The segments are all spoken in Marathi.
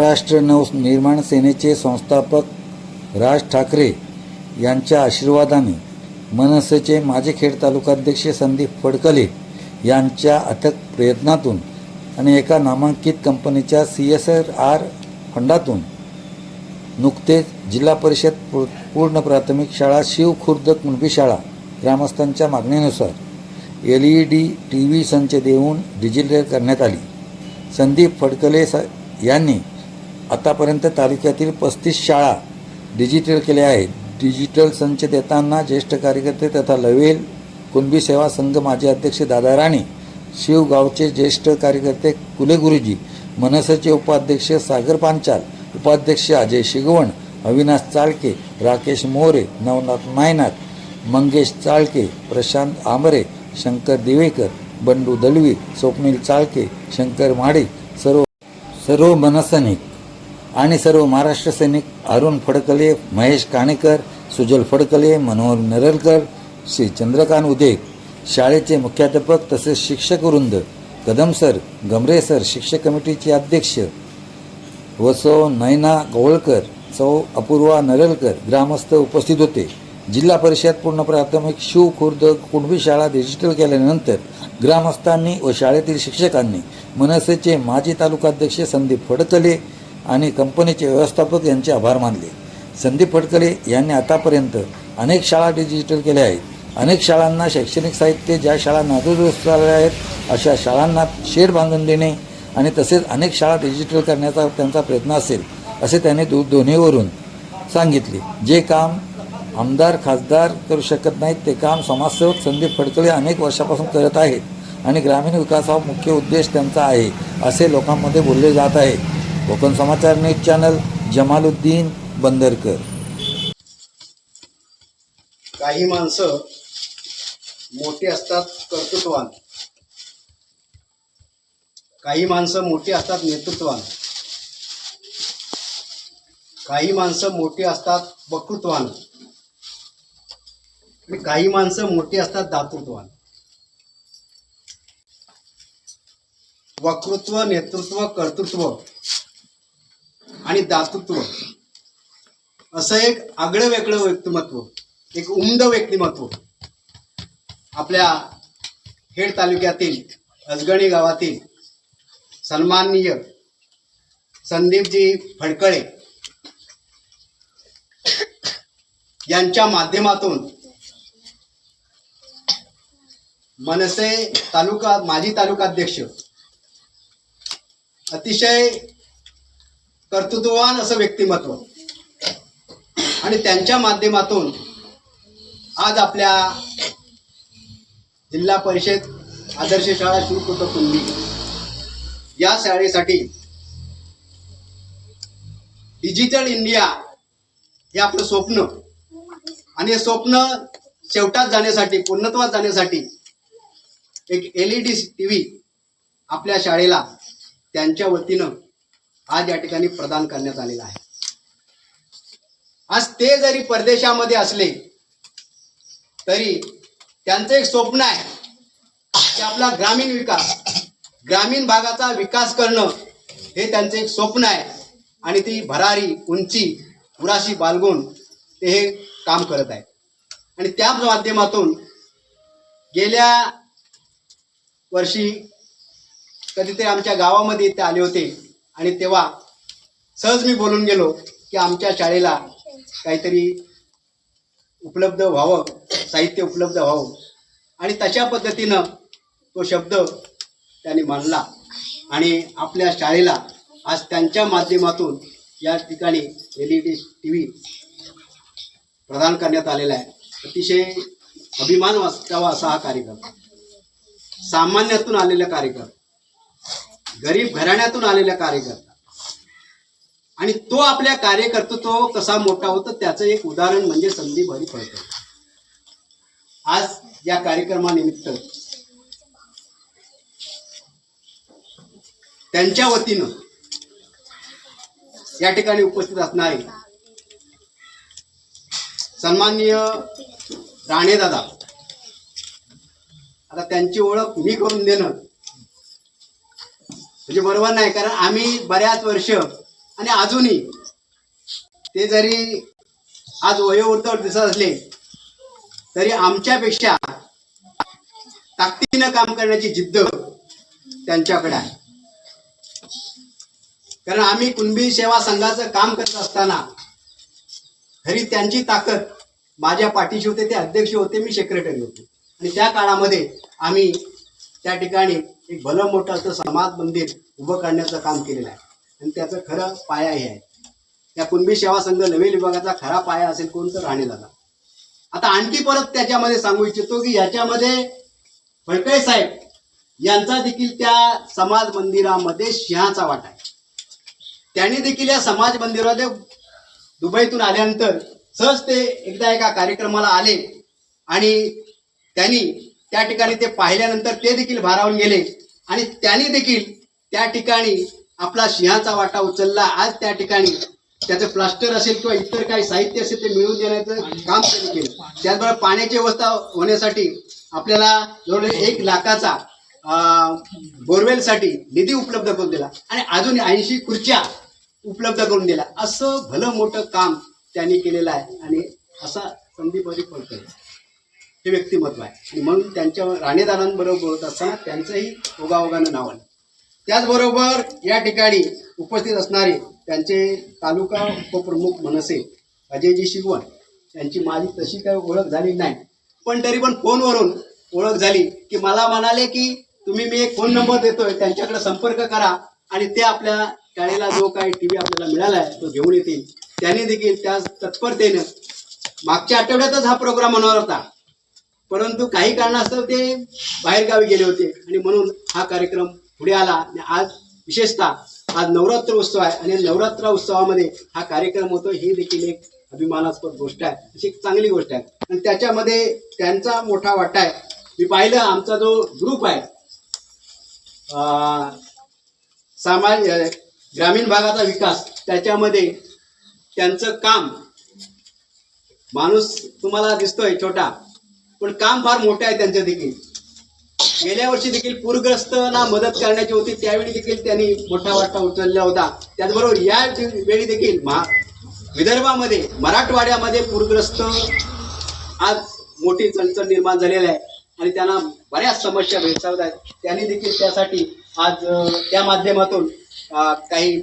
महाराष्ट्र नवनिर्माण सेनेचे संस्थापक राज ठाकरे यांच्या आशीर्वादाने मनसेचे माजी खेड तालुकाध्यक्ष संदीप फडकले यांच्या अथक प्रयत्नातून आणि एका नामांकित कंपनीच्या सी एस आर आर फंडातून नुकतेच जिल्हा परिषद पूर्ण प्राथमिक शाळा शिवखुर्द कुणबी शाळा ग्रामस्थांच्या मागणीनुसार L E D T V संच देऊन डिजिटल करण्यात आली. संदीप फडकले स यांनी आतापर्यंत तालुक्यातील पस्तीस शाळा डिजिटल केल्या आहेत. डिजिटल संच देताना ज्येष्ठ कार्यकर्ते तथा लवेल कुणबी सेवा संघ माजी अध्यक्ष दादा राणे शिवगावचे ज्येष्ठ कार्यकर्ते कुले गुरुजी मनसेचे उपाध्यक्ष सागर पांचाल उपाध्यक्ष अजय शिगवण अविनाश चाळके राकेश मोरे नवनाथ नायनाथ मंगेश चाळके प्रशांत आमरे शंकर दिवेकर बंडू दलवी स्वप्नील चाळके शंकर माडे सर्व सर्व मनसनिक आणि सर्व महाराष्ट्र सैनिक अरुण फडकले महेश काणेकर सुजल फडकले मनोहर नरलकर श्री चंद्रकांत उदेक शाळेचे मुख्याध्यापक तसेच शिक्षक वृंद कदम सर गमरे सर शिक्षक कमिटीचे अध्यक्ष व सौ नयना गवळकर सौ अपूर्वा नरलकर ग्रामस्थ उपस्थित होते. जिल्हा परिषद पूर्ण प्राथमिक शिव खुर्द कुणबी शाळा डिजिटल केल्यानंतर ग्रामस्थांनी व शाळेतील शिक्षकांनी मनसेचे माजी तालुकाध्यक्ष संदीप फडकले आणि कंपनीचे व्यवस्थापक यांचे आभार मानले. संदीप फडकरे यांनी आतापर्यंत अनेक शाळा डिजिटल केल्या आहेत. अनेक शाळांना शैक्षणिक साहित्य ज्या शाळा नादुरुस्त झाल्या आहेत अशा शाळांना शेड बांधून देणे आणि तसेच अनेक शाळा डिजिटल करण्याचा त्यांचा प्रयत्न असेल असे त्याने दो दोन्हीवरून सांगितले. जे काम आमदार खासदार करू शकत नाहीत ते काम समाजसेवक संदीप फडकळे अनेक वर्षापासून करत आहेत आणि ग्रामीण विकास हा मुख्य उद्देश त्यांचा आहे असे लोकांमध्ये बोलले जात आहे. Konkan Samachar news channel Jamaluddin Bandarkar. काही माणसं मोठी असतात कर्तृत्वान काही माणसं मोठी असतात नेतृत्वान काही माणसं मोठी असतात वक्तृत्वान आणि काही माणसं मोठी असतात दातृत्वान वक्तृत्व नेतृत्व कर्तृत्व आणि दातृत्व. असं एक आगळं वेगळं व्यक्तिमत्व एक उमद व्यक्तिमत्व. आपल्या खेड तालुक्यातील अजगणी गावातील सन्माननीय संदीपजी फडकळे यांच्या माध्यमातून मनसे तालुका माजी तालुकाध्यक्ष अतिशय कर्तृत्ववान असं व्यक्तिमत्व. आणि त्यांच्या माध्यमातून आज आपल्या जिल्हा परिषद आदर्श शाळा शिवकुट कुंडी या शाळेसाठी डिजिटल इंडिया हे आपलं स्वप्न. आणि हे स्वप्न शेवटात जाण्यासाठी पूर्णत्वात जाण्यासाठी एक L E D T V आपल्या शाळेला त्यांच्या वतीनं आज या ठिकाणी प्रदान करण्यात आलेला आहे. आज ते जरी परदेशामध्ये असले तरी त्यांचं एक स्वप्न आहे की आपला ग्रामीण विकास ग्रामीण भागाचा विकास करणं हे त्यांचं एक स्वप्न आहे. आणि ती भरारी उंची पुराशी बालगुण ते हे काम करत आहेत. आणि त्या माध्यमातून गेल्या वर्षी कधीतरी आमच्या गावामध्ये ते आले होते. आणि तेव्हा सहज मी बोलून गेलो की आमच्या शाळेला काहीतरी उपलब्ध व्हावं साहित्य उपलब्ध व्हावं. आणि तशा पद्धतीनं तो शब्द त्यांनी मांडला. आणि आपल्या शाळेला आज त्यांच्या माध्यमातून या ठिकाणी L E D T V प्रदान करण्यात आलेला आहे. अतिशय अभिमान वाटावा असा हा कार्यक्रम. सामान्यातून आलेला कार्यक्रम. गरीब घराण्यातून आलेला कार्यकर्ता. आणि तो आपल्या कार्यकर्तृत्व कसा मोठा होतो त्याचं एक उदाहरण म्हणजे संदीप हरी फडकर आज या कार्यक्रमानिमित्त त्यांच्या वतीनं या ठिकाणी उपस्थित असणारे सन्माननीय राणेदादा आता त्यांची ओळख मी करून देणं म्हणजे बरोबर नाही कारण आम्ही बऱ्याच वर्ष आणि अजूनही ते जरी आज वयोवृद्ध दिसत असले तरी आमच्यापेक्षा ताकदीनं काम करण्याची जिद्द त्यांच्याकडे आहे. कारण आम्ही कुणबी सेवा संघाचं काम करत असताना घरी त्यांची ताकद माझ्या पाठीशी होते ते अध्यक्ष होते मी सेक्रेटरी होते. आणि त्या काळामध्ये आम्ही त्या ठिकाणी एक भलं मोठं असं समाज मंदिर उभं करण्याचं काम केलेलं आहे. आणि त्याचं खरं पाया हे आहे. या कुणबी सेवा संघ नवीन विभागाचा खरा पाया असेल कोण तर राणेदादा आता आणखी परत त्याच्यामध्ये सांगू इच्छितो की याच्यामध्ये फडकळे साहेब यांचा देखील त्या समाज मंदिरामध्ये सिंहाचा वाटा आहे. त्यांनी देखील या समाज मंदिरामध्ये दुबईतून आल्यानंतर सहज ते एकदा एका कार्यक्रमाला आले आणि त्यांनी त्या ठिकाणी ते पाहिल्यानंतर ते देखील भारावून गेले. आणि त्यांनी देखील त्या ठिकाणी आपला सिंहाचा वाटा उचलला. आज त्या ठिकाणी त्याचं प्लास्टर असेल किंवा इतर काही साहित्य असेल ते मिळवून देण्याचं काम त्यांनी केलं. त्याचबरोबर पाण्याची व्यवस्था होण्यासाठी आपल्याला जवळ एक लाखाचा बोरवेलसाठी निधी उपलब्ध करून दिला. आणि अजून ऐंशी खुर्च्या उपलब्ध करून दिल्या. असं भलं मोठं काम त्यांनी केलेलं आहे. आणि असा संदीप फडकर हे व्यक्तिमत्व आहे. आणि म्हणून त्यांच्या राणेदारांबरोबर बोलत असताना त्यांचंही ओगाओगानं नाव आलं. त्याचबरोबर या ठिकाणी उपस्थित असणारे त्यांचे तालुका उपप्रमुख मनसे अजयजी शिगवण यांची माझी तशी काही ओळख झाली नाही. पण तरी पण फोनवरून ओळख झाली की मला म्हणाले की तुम्ही मी एक फोन नंबर देतोय त्यांच्याकडे संपर्क करा आणि ते आपल्या शाळेला जो काही टी व्ही आपल्याला मिळाला आहे तो घेऊन येतील. त्यांनी देखील त्या तत्परतेनं मागच्या आठवड्यातच हा प्रोग्राम होणार होता. परंतु काही कारणास्तव ते बाहेरगावी गेले होते. आणि म्हणून हा कार्यक्रम पुढे आला. आणि आज विशेषतः आज नवरात्र उत्सव आहे. आणि नवरात्र उत्सवामध्ये हा कार्यक्रम होतो. ही देखील एक अभिमानास्पद गोष्ट आहे. अशी एक चांगली गोष्ट आहे. आणि त्याच्यामध्ये त्यांचा मोठा वाटा आहे. मी पाहिलं आमचा जो ग्रुप आहे अं, ग्रामीण भागाचा विकास त्याच्यामध्ये त्यांचं काम माणूस तुम्हाला दिसतोय छोटा. पण काम फार मोठं आहे त्यांचं देखील. गेल्या वर्षी देखील पूरग्रस्तांना मदत करण्याची होती त्यावेळी देखील त्यांनी मोठा वाटा उचलला होता. त्याचबरोबर या वेळी देखील महा विदर्भामध्ये मराठवाड्यामध्ये पूरग्रस्त आज मोठी चणचण निर्माण झालेली आहे आणि त्यांना बऱ्याच समस्या भेडसावत आहेत. त्यांनी देखील त्यासाठी आज त्या माध्यमातून काही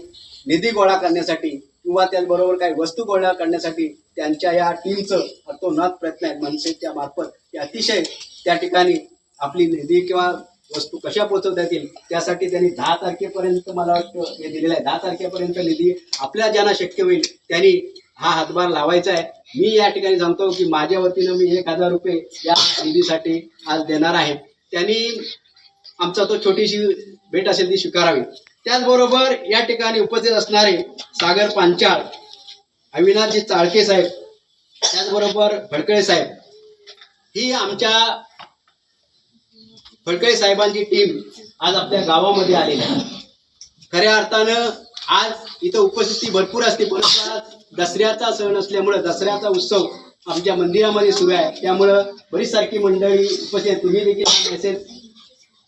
निधी गोळा करण्यासाठी किंवा त्याचबरोबर काही वस्तू गोळा करण्यासाठी त्यांच्या या टीमचं अतोनात प्रयत्न आहे मनसेच्या मार्फत ते अतिशय त्या ठिकाणी आपली निधी किंवा वस्तू कशा पोहोचवता येतील त्यासाठी त्यांनी दहा तारखेपर्यंत मला वाटतं हे दिलेलं आहे. दहा तारखेपर्यंत निधी आपल्या ज्यांना शक्य होईल त्यांनी हा हातभार लावायचा आहे. मी या ठिकाणी सांगतो की माझ्या वतीनं मी एक हजार रुपये या निधीसाठी आज देणार आहे. त्यांनी आमचा तो छोटीशी भेट असेल ती स्वीकारावी. त्याचबरोबर या ठिकाणी उपस्थित असणारे सागर पांचाळ अविनाशजी चाळके साहेब त्याचबरोबर फडकळे साहेब. ही आमच्या फडकळे साहेबांची टीम आज आपल्या गावामध्ये आलेली आहे. खऱ्या अर्थानं आज इथं उपस्थिती भरपूर असते. परंतु दसऱ्याचा सण असल्यामुळं दसऱ्याचा उत्सव आमच्या मंदिरामध्ये सुरू आहे. त्यामुळं बरीच सारखी मंडळी उपस्थित तुम्ही देखील मेसेज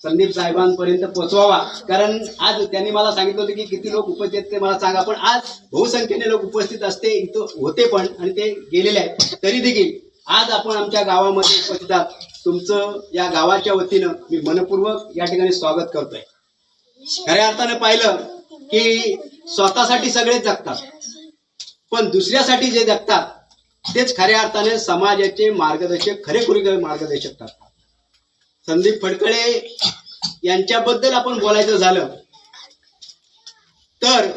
संदीप साहेबांपर्यंत पोहोचवावा. कारण आज त्यांनी मला सांगितलं होतं की किती लोक उपस्थित ते मला सांगा. पण आज बहुसंख्येने लोक उपस्थित असते इथं होते पण आणि ते गेलेले आहेत. तरी देखील आज आपण आमच्या गावामध्ये उपस्थित आहात. तुमचं या गावाच्या वतीनं मी मनपूर्वक या ठिकाणी स्वागत करतोय. खऱ्या अर्थानं पाहिलं की स्वतःसाठी सगळेच जगतात पण दुसऱ्यासाठी जे जगतात तेच खऱ्या अर्थाने समाजाचे मार्गदर्शक खरेखुरी मार्गदर्शक ठरतात. संदीप फडकळे यांच्याबद्दल आपण बोलायचं झालं. तर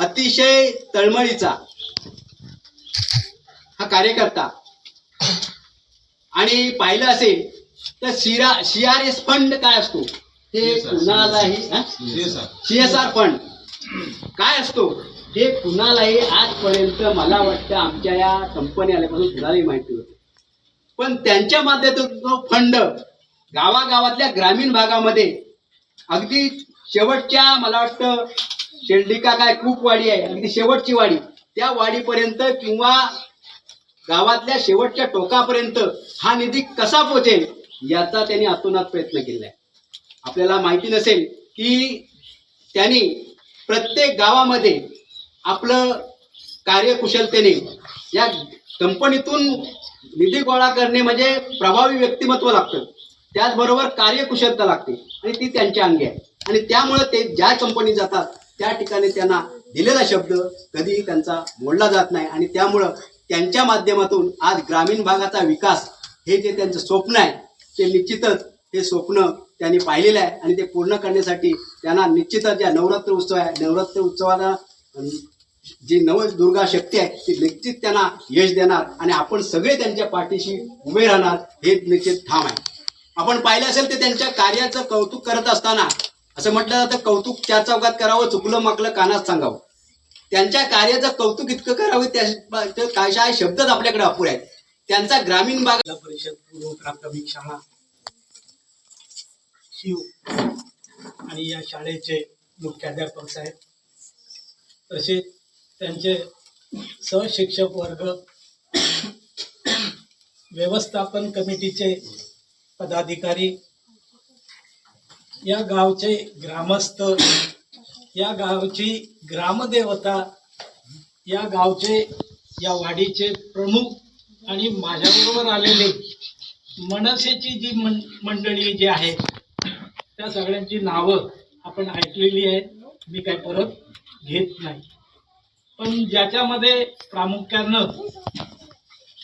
अतिशय तळमळीचा हा कार्यकर्ता. आणि पाहिलं असेल तर शिरा सी आर एस फंड काय असतो? हे कुणालाही सी एस आर फंड. काय असतो? हे कुणालाही आजपर्यंत मला वाटतं आमच्या या कंपनी आल्यापासून कुणालाही माहिती होती पण त्यांच्या माध्यमातून तो फंड गावागावातल्या ग्रामीण भागामध्ये अगदी शेवटच्या मला वाटतं शेल्डिका काय खूप वाडी आहे अगदी शेवटची वाडी त्या वाडीपर्यंत किंवा गावातल्या शेवटच्या टोकापर्यंत हा निधी कसा पोचेल याचा त्यांनी अतोनात प्रयत्न केला आहे. आपल्याला माहिती नसेल की त्यांनी प्रत्येक गावामध्ये आपलं कार्यकुशलतेने या कंपनीतून निधी गोळा करणे म्हणजे प्रभावी व्यक्तिमत्व लागतं. त्याचबरोबर कार्यकुशलता लागते. आणि ती त्यांच्या अंगी आहे. आणि त्यामुळे ते ज्या कंपनीत जातात त्या ठिकाणी त्यांना दिलेला शब्द कधीही त्यांचा मोडला जात नाही. आणि त्यामुळं त्यांच्या माध्यमातून आज ग्रामीण भागाचा विकास हे जे त्यांचं स्वप्न आहे ते निश्चितच हे स्वप्न त्यांनी पाहिलेलं आहे. आणि ते पूर्ण करण्यासाठी त्यांना निश्चितच ज्या नवरात्र उत्सव आहे. नवरात्र उत्सवाला जी नवदुर्गा शक्ती आहे ती निश्चित त्यांना यश देणार आणि आपण सगळे त्यांच्या पाठीशी उभे राहणार हे निश्चित ठाम आहे. आपण पाहिलं असेल ते त्यांच्या कार्याचं कौतुक करत असताना असं म्हटलं जातं कौतुक चार चौकात करावं चुकलं माकलं कानात सांगावं. त्यांच्या कार्याचं कौतुक इतकं करावं त्या ते काय शब्दच आपल्याकडे अपुरे आहेत. त्यांचा ग्रामीण भाग परिषद पूर्व प्राथमिक शाळा शिव आणि या शाळेचे मुख्याध्यापक साहेब तसेच त्यांचे सहशिक्षक वर्ग व्यवस्थापन कमिटीचे पदाधिकारी या गावचे ग्रामस्थ या गावची ग्रामदेवता या गावचे या वाडीचे प्रमुख आणि माझ्याबरोबर आलेले मनसेची जी मं मंडळी जी आहे त्या सगळ्यांची नावं आपण ऐकलेली आहेत. मी काय परत घेत नाही. पण ज्याच्यामध्ये प्रामुख्यानं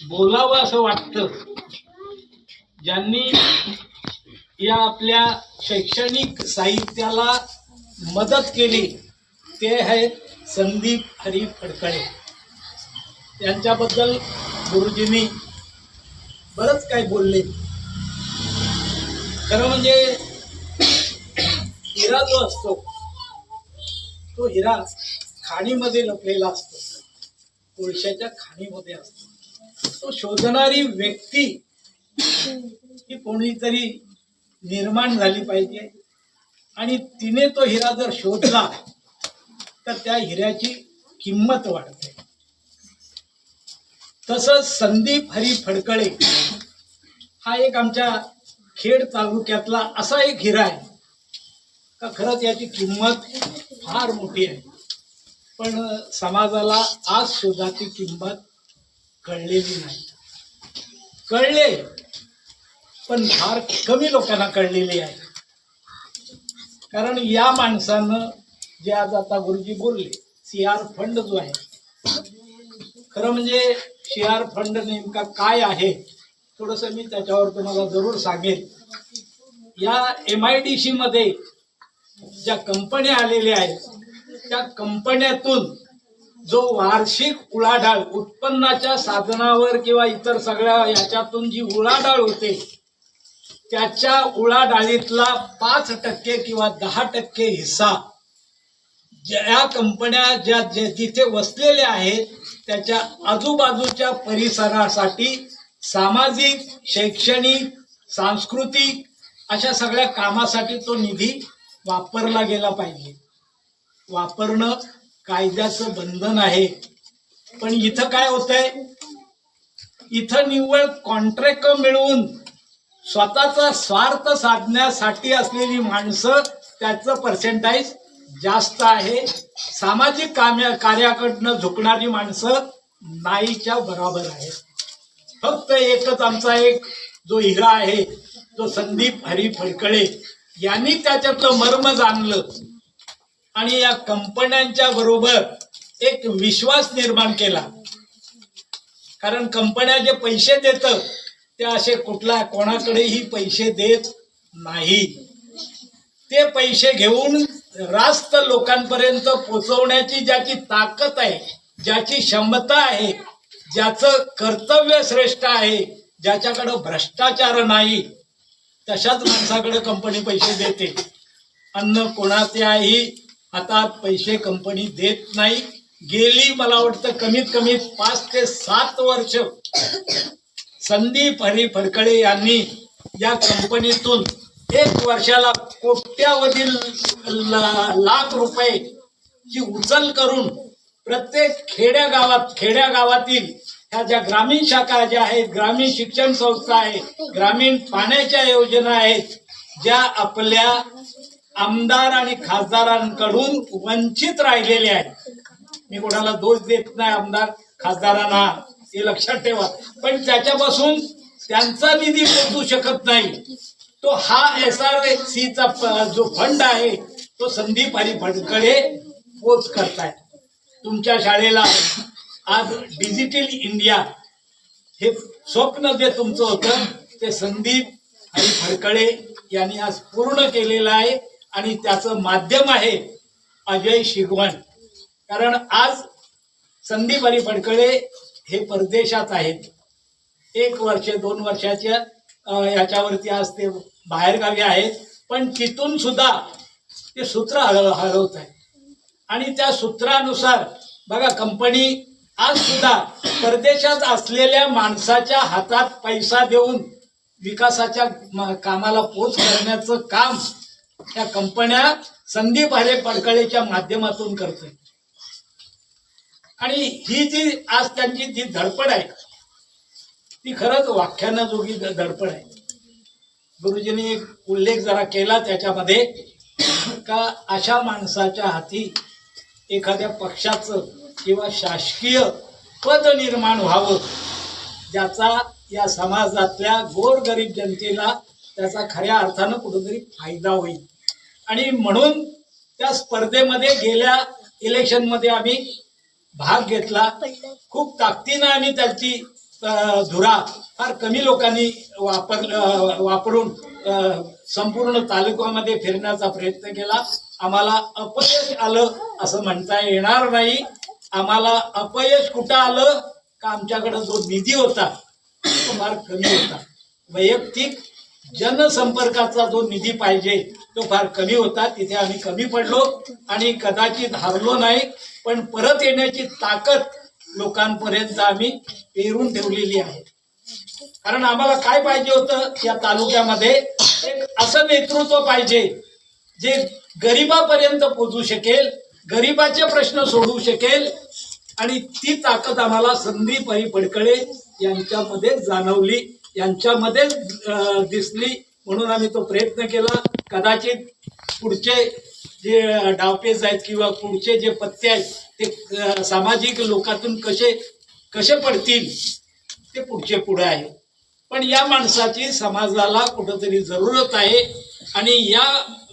बोलावं असं वाटतं ज्यांनी या आपल्या शैक्षणिक साहित्याला मदत केली ते आहेत संदीप हरी फडकळे. त्यांच्याबद्दल गुरुजींनी बरंच काही बोलले. खरं म्हणजे हिरा जो असतो तो हिरा खाणीमध्ये लपलेला असतो. कोळशाच्या खाणीमध्ये असतो. तो शोधणारी व्यक्ती ही कोणीतरी निर्माण झाली पाहिजे. आणि तिने तो हिरा जर शोधला तर त्या हिऱ्याची किंमत वाढते. तसंच संदीप हरी फडकळे हा एक आमच्या खेड तालुक्यातला असा एक हिरा आहे. का खरंच याची किंमत फार मोठी आहे. पण समाजाला आज सुद्धा ती किंमत कळलेली नाही. कळले पण फार कमी लोकांना कळलेली आहे. कारण या माणसानं जे आज आता गुरुजी बोलले सी आर फंड जो आहे खरं म्हणजे सी आर फंड नेमका काय आहे थोडंसं मी त्याच्यावर तुम्हाला जरूर सांगेन. या एम आय डी सी मध्ये ज्या कंपन्या आलेल्या आहेत त्या कंपन्यातून जो वार्षिक उलाढाल उत्पन्नाच्या साधनावर किंवा इतर सगळ्या याच्यातून जी उलाढाल होते त्याच्या उलाढालीतला पाच टक्के किंवा दहा टक्के हिस्सा ज्या कंपन्या ज्या जे तिथे वसलेल्या आहेत त्याच्या आजूबाजूच्या परिसरासाठी सामाजिक शैक्षणिक सांस्कृतिक अशा सगळ्या कामासाठी तो निधी वापरला गेला पाहिजे. वापरणं कायद्याचं बंधन आहे. पण इथं काय होतंय? इथं निव्वळ कॉन्ट्रॅक्ट मिळवून स्वतःचा स्वार्थ साधण्यासाठी असलेली माणसं त्याचं पर्सेंटाईज जास्त आहे. सामाजिक काम्या कार्याकडनं झुकणारी माणसं नाहीच्या बरोबर आहे फक्त एकच आमचा एक जो हिरा आहे तो संदीप हरी फडकळे यांनी त्याच्यातलं मर्म जाणलं. आणि या कंपन्यांच्या बरोबर एक विश्वास निर्माण केला. कारण कंपन्या जे पैसे देत ते असे कुठला कोणाकडेही पैसे देत नाही. ते पैसे घेऊन रास्त लोकांपर्यंत पोचवण्याची ज्याची ताकद आहे ज्याची क्षमता आहे ज्याचं कर्तव्य श्रेष्ठ आहे ज्याच्याकडं भ्रष्टाचार नाही तशाच माणसाकडे कंपनी पैसे देते. अन्न कोणाच्याही हातात पैसे कंपनी देत नाही. गेली मला वाटतं कमीत कमी पाच ते सात वर्ष. संदीप हरी फडकळे यांनी या कंपनीतून एक वर्षाला कोट्यावधी लाख रुपये ची उचल करून प्रत्येक खेड्या गावात खेड्या गावातील ह्या ज्या ग्रामीण शाखा ज्या आहेत ग्रामीण शिक्षण संस्था आहेत ग्रामीण पाण्याच्या योजना आहेत ज्या आपल्या आमदार आणि खासदारांकडून वंचित राहिलेले आहेत. मी कोणाला दोष देत नाही आमदार खासदारांना हे लक्षात ठेवा. पण त्याच्यापासून त्यांचा निधी पोचू शकत नाही. तो हा एस आर सीचा जो फंड आहे तो संदीप अली फडकडे पोच करताय तुमच्या शाळेला आज डिजिटल इंडिया हे स्वप्न जे तुमचं होतं ते संदीप आणि फडकडे यांनी आज पूर्ण केलेलं आहे. आणि त्याचं माध्यम आहे अजय शिगवण. कारण आज संदीप हरी फडकळे हे परदेशात आहेत. एक वर्ष दोन वर्षाच्या याच्यावरती आज ते बाहेरगावी आहेत. पण तिथून सुद्धा ते सूत्र हलव हलवत आहे आणि त्या सूत्रानुसार बघा कंपनी आज सुद्धा परदेशात असलेल्या माणसाच्या हातात पैसा देऊन विकासाच्या म- कामाला पोच करण्याचं काम या कंपन्या संदीप हरे पडकळेच्या माध्यमातून करतोय. आणि ही जी आज त्यांची जी धडपड आहे ती खरंच व्याख्यानाजोगी धडपड आहे. गुरुजींनी उल्लेख जरा केला त्याच्यामध्ये का अशा माणसाच्या हाती एखाद्या पक्षाचं किंवा शासकीय पद निर्माण व्हावं ज्याचा या समाजातल्या गोरगरीब जनतेला त्याचा खऱ्या अर्थानं कुठंतरी फायदा होईल. आणि म्हणून त्या स्पर्धेमध्ये गेल्या इलेक्शनमध्ये आम्ही भाग घेतला. खूप ताकदीनं आम्ही त्याची धुरा फार कमी लोकांनी वापर वापरून संपूर्ण तालुक्यामध्ये फिरण्याचा प्रयत्न केला. आम्हाला अपयश आलं असं म्हणता येणार नाही. आम्हाला अपयश कुठं आलं? का आमच्याकडे जो निधी होता तो फार कमी होता. वैयक्तिक जनसंपर्काचा जो निधी पाहिजे तो फार कमी होता तिथे आम्ही कमी पडलो आणि कदाचित हारलो नाही पण परत येण्याची ताकद लोकांपर्यंत आम्ही पेरून ठेवलेली आहे. कारण आम्हाला काय पाहिजे होतं या तालुक्यामध्ये? एक असं नेतृत्व पाहिजे जे गरिबापर्यंत पोचू शकेल गरिबाचे प्रश्न सोडवू शकेल आणि ती ताकद आम्हाला संदीप हरी फडकळे यांच्यामध्ये जाणवली यांच्यामध्ये दिसली म्हणून आम्ही तो प्रयत्न केला. कदाचित पुढचे जे डावपेच आहेत किंवा पुढचे जे पत्ते आहेत ते सामाजिक लोकातून कसे कसे पडतील ते पुढचे पुढे आहे. पण या माणसाची समाजाला कुठंतरी जरूरत आहे आणि या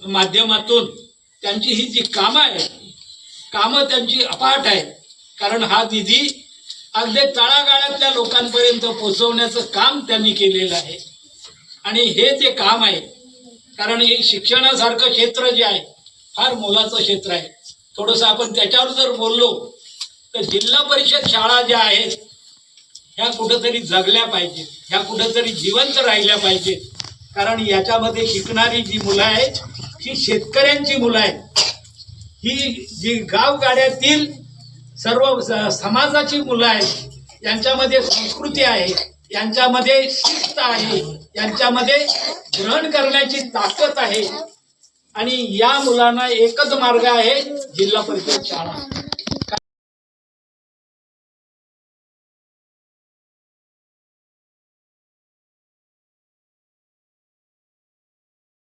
माध्यमातून त्यांची ही जी कामं आहेत कामं त्यांची अपाट आहेत. कारण हा निधी अगदी तळागाळातल्या लोकांपर्यंत पोहोचवण्याचं काम त्यांनी केलेलं आहे. आणि हे जे काम आहे कारण हे शिक्षणासारखं क्षेत्र जे आहे फार मोलाचं क्षेत्र आहे. थोडंसं आपण त्याच्यावर जर बोललो तर जिल्हा परिषद शाळा ज्या आहेत ह्या कुठंतरी जगल्या पाहिजेत ह्या कुठंतरी जिवंत राहिल्या पाहिजेत. कारण याच्यामध्ये शिकणारी जी मुलं आहेत ही शेतकऱ्यांची मुलं आहेत. ही जी गावगाड्यातील सर्व समाजाची मुलं आहेत यांच्यामध्ये संस्कृती आहे यांच्यामध्ये शिस्त आहे यांच्यामध्ये ग्रहण करण्याची ताकद आहे. आणि या मुलांना एकच मार्ग आहे जिल्हा परिषद शाळा.